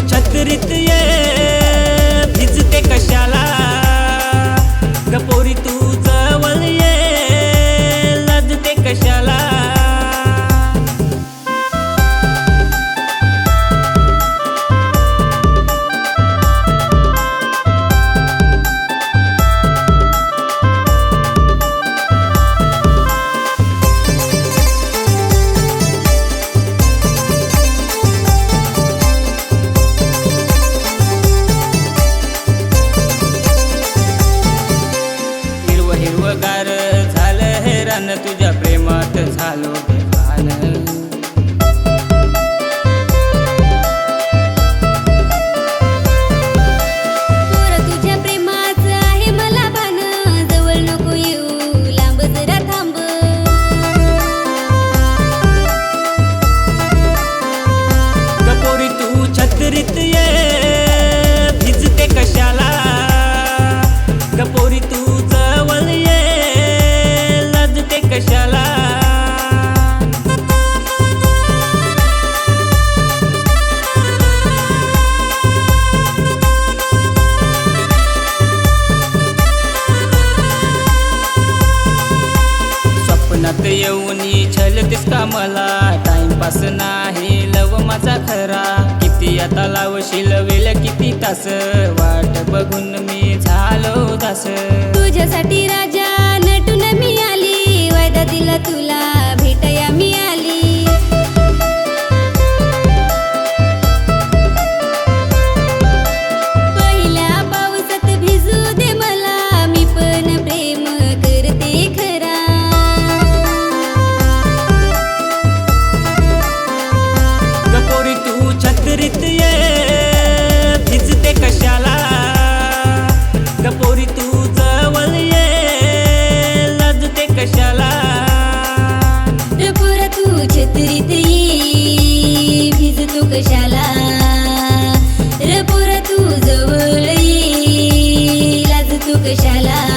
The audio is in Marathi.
तू ये कशाला कपोरी तू तुझ्या प्रेमात झालो मनात येऊन छलतेस का मला. टाइमपास नाही लव माझा खरा. किती आता लावशील वेळ किती तास? वाट बघून मी झालो तास तुझ्यासाठी ella